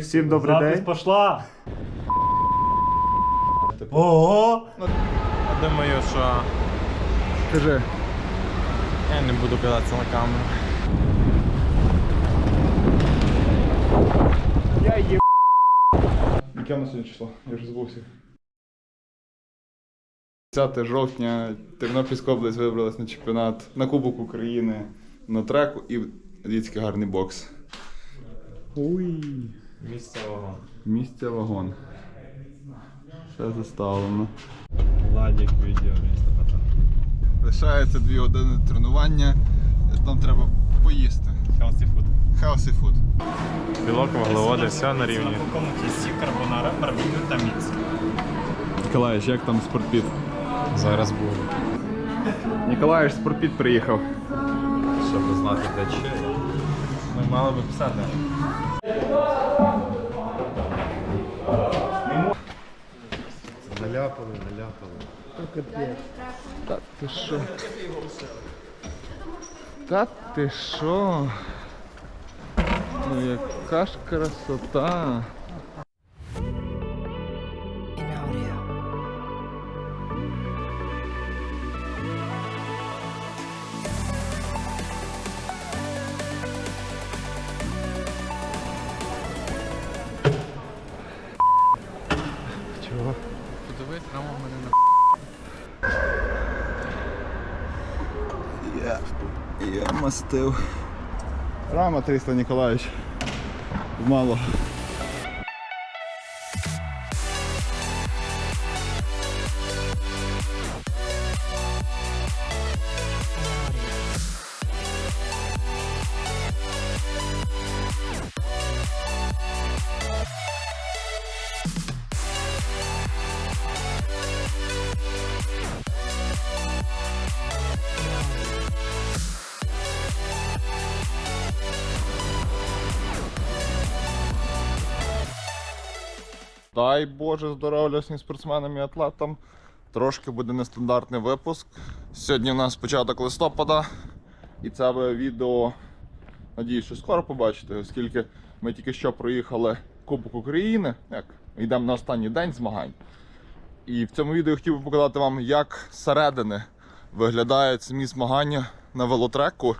Всім добрий Запись день. пошла. Ого! Я думаю, що Кажи. я не буду казатися на камеру. Яке на сьогодні число? Я вже збувся. 10 жовтня Тернопільська область вибралась на чемпіонат на Кубок України на треку і дивіться, який гарний бокс. Уй. Місцевого. Місце вагон. Все заставлено. Владик відео місто Лишається 2 години тренування. Нам треба поїсти. Healthy food. Healthy food. Білок, вуглеводи, все на рівні. В комнаті сі карбонара, барбекю та мікс. Ніколаєш, як там спортпіт? Зараз буду. Ніколаєш, спортпіт приїхав. Щоб знати де чи. Ми мали би писати. Наляпали, наляпали. Та ти що? Та ти що? Ну яка ж красота. Я. Рама 300, Ніколаївич. Мало. Дай Боже здоров'я всім спортсменам і атлетам. Трошки буде нестандартний випуск. Сьогодні у нас початок листопада, і це відео, надіюсь, що скоро побачите, оскільки ми тільки що проїхали Кубок України, як йдемо на останній день змагань. І в цьому відео хотів би показати вам, як зсередини виглядають самі змагання на велотреку,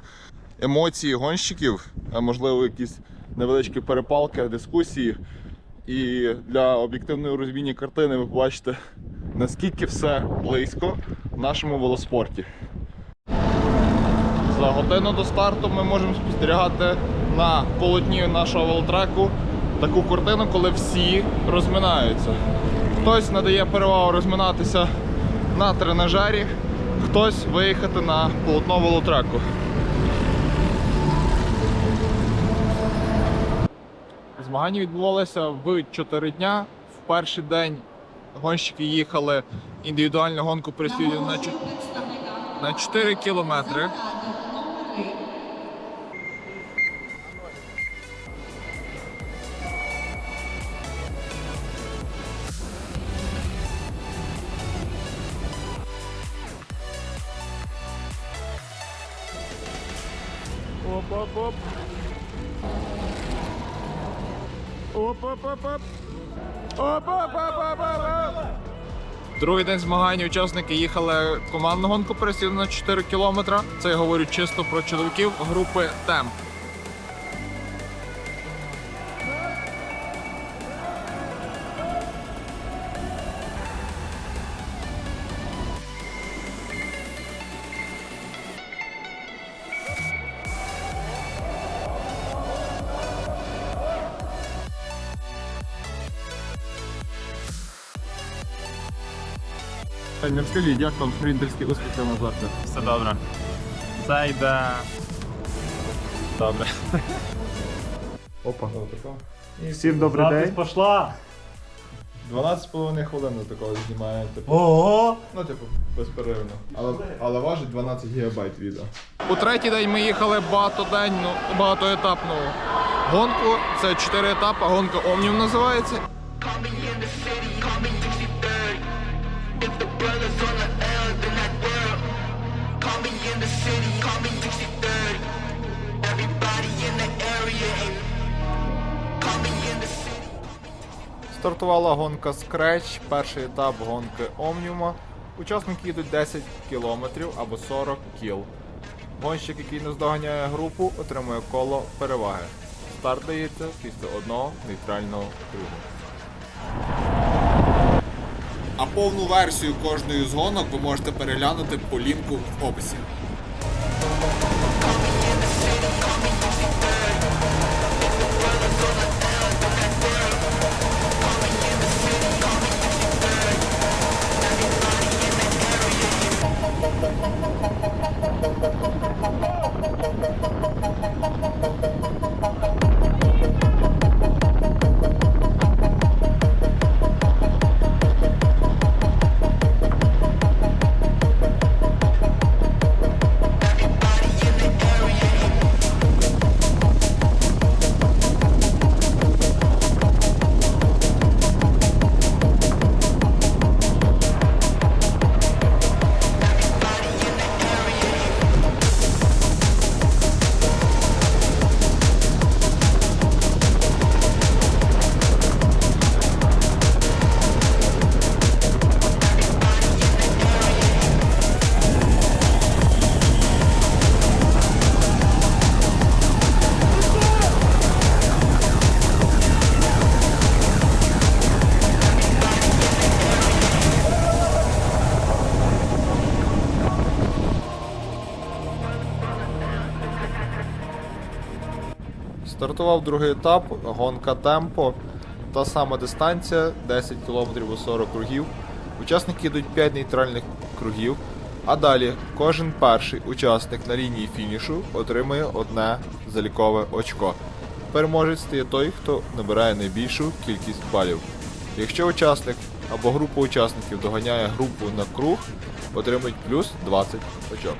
емоції гонщиків, можливо, якісь невеличкі перепалки, дискусії. І для об'єктивної розуміння картини ви побачите, наскільки все близько в нашому велоспорті. За годину до старту ми можемо спостерігати на полотні нашого велотреку таку картину, коли всі розминаються. Хтось надає перевагу розминатися на тренажері, хтось виїхати на полотно велотреку. Змагання відбувалися в 4 дня. В перший день гонщики їхали індивідуальну гонку присвідів на, на 4 кілометри. Оп-оп-оп. Другий день змагань учасники їхали командну гонку пересіли на 4 кілометра. Це я говорю чисто про чоловіків групи Темп. Не розкажіть, як там спринтерські успіхи на завтра? Все добре. Це йде. Добре. Опа. Всім добрий Запись день. пошла. 12,5 хвилин такого знімає, типу. Ого! Ну, типу, безперервно. Але, але важить 12 гігабайт відео. У третій день ми їхали багатоденну, багатоетапну гонку. Це 4 етапи, гонка Омнів називається. Стартувала гонка Scratch, перший етап гонки Омніума. Учасники їдуть 10 км або 40 кіл. Гонщик, який наздоганяє групу, отримує коло переваги. Старт дається після одного нейтрального кругу. А повну версію кожної з гонок ви можете переглянути по лінку в описі. Стартував другий етап, гонка темпо. Та сама дистанція 10 км у 40 кругів. Учасники йдуть 5 нейтральних кругів. А далі кожен перший учасник на лінії фінішу отримує одне залікове очко. Переможець стає той, хто набирає найбільшу кількість балів. Якщо учасник або група учасників доганяє групу на круг, отримують плюс 20 очок.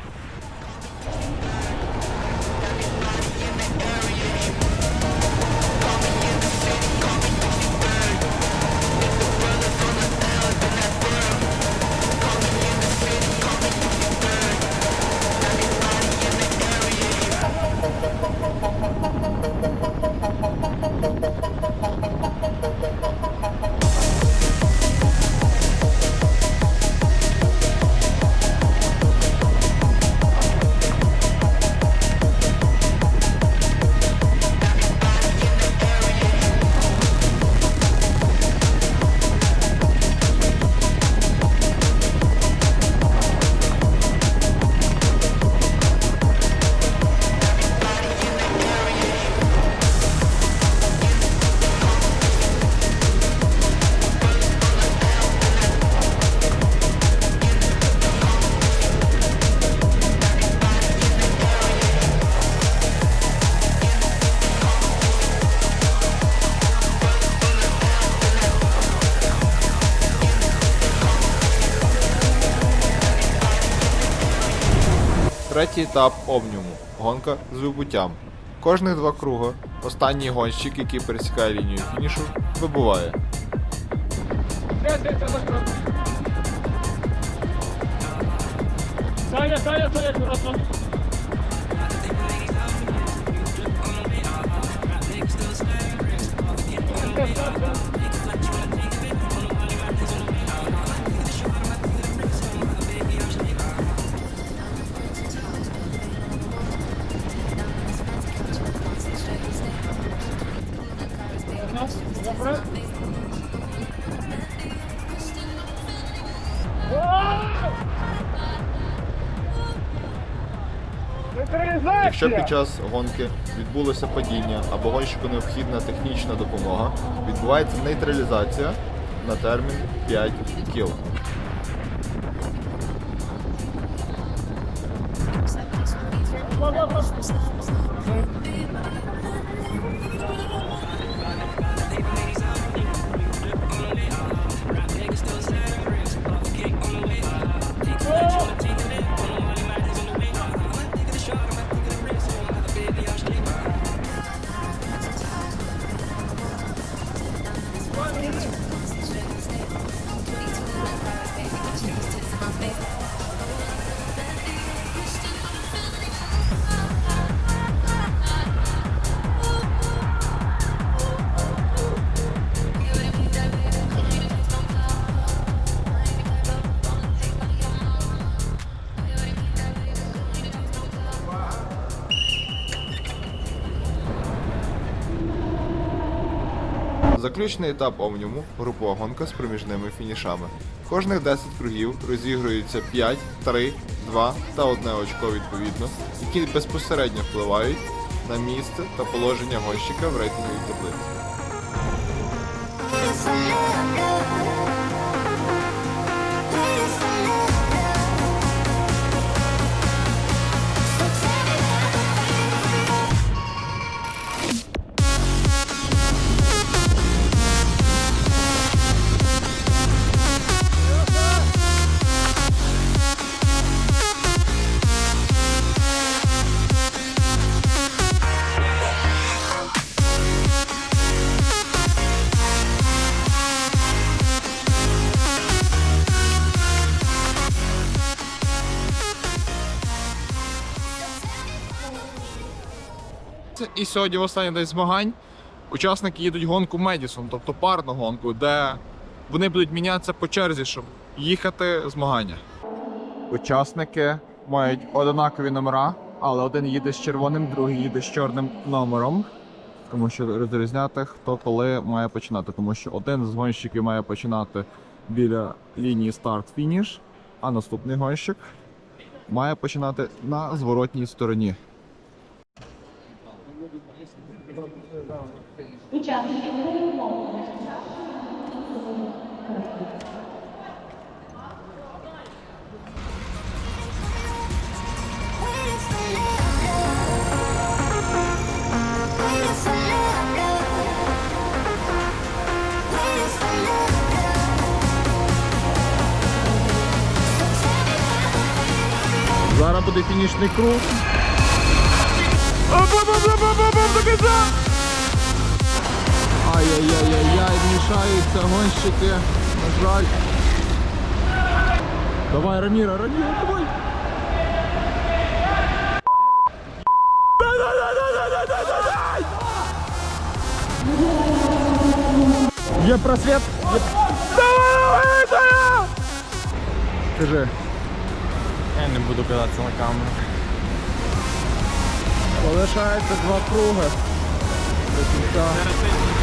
Третій етап Омніуму. Гонка з вибуттям. Кожних два круга останній гонщик, який пересікає лінію фінішу, вибуває. Саня, Саня, Саня, аккуратно. Якщо під час гонки відбулося падіння або гонщику необхідна технічна допомога, відбувається нейтралізація на термін 5 кіл. Thank you. Заключний етап Омніуму групова гонка з проміжними фінішами. Кожних 10 кругів розігрується 5, 3, 2 та 1 очко відповідно, які безпосередньо впливають на місце та положення гонщика в рейтинговій таблиці. І сьогодні в останній день змагань учасники їдуть гонку Медісон, тобто парну гонку, де вони будуть мінятися по черзі, щоб їхати змагання. Учасники мають однакові номера, але один їде з червоним, другий їде з чорним номером. Тому що розрізняти, хто коли має починати. Тому що один з гонщиків має починати біля лінії старт-фініш, а наступний гонщик має починати на зворотній стороні. Зараз буде фінішний круг. Ай-яй-яй-яй, мішаються гонщики. На жаль. Давай, Раміра, Раміра, давай. Є просвіт. Є... Давай, давай, Скажи. Я не буду казатися на камеру. Залишається два круги. До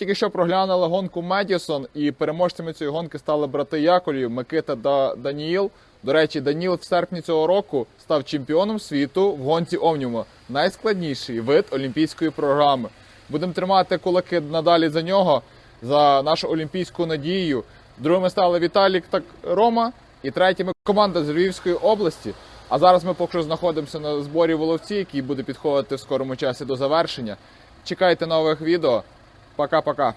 тільки що проглянули гонку Медісон, і переможцями цієї гонки стали брати Яковлів, Микита та Даніїл. До речі, Даніл в серпні цього року став чемпіоном світу в гонці Омніума. Найскладніший вид олімпійської програми. Будемо тримати кулаки надалі за нього, за нашу олімпійську надію. Другими стали Віталік та Рома, і третіми команда з Львівської області. А зараз ми поки що знаходимося на зборі воловці, який буде підходити в скорому часі до завершення. Чекайте нових відео. Пока-пока.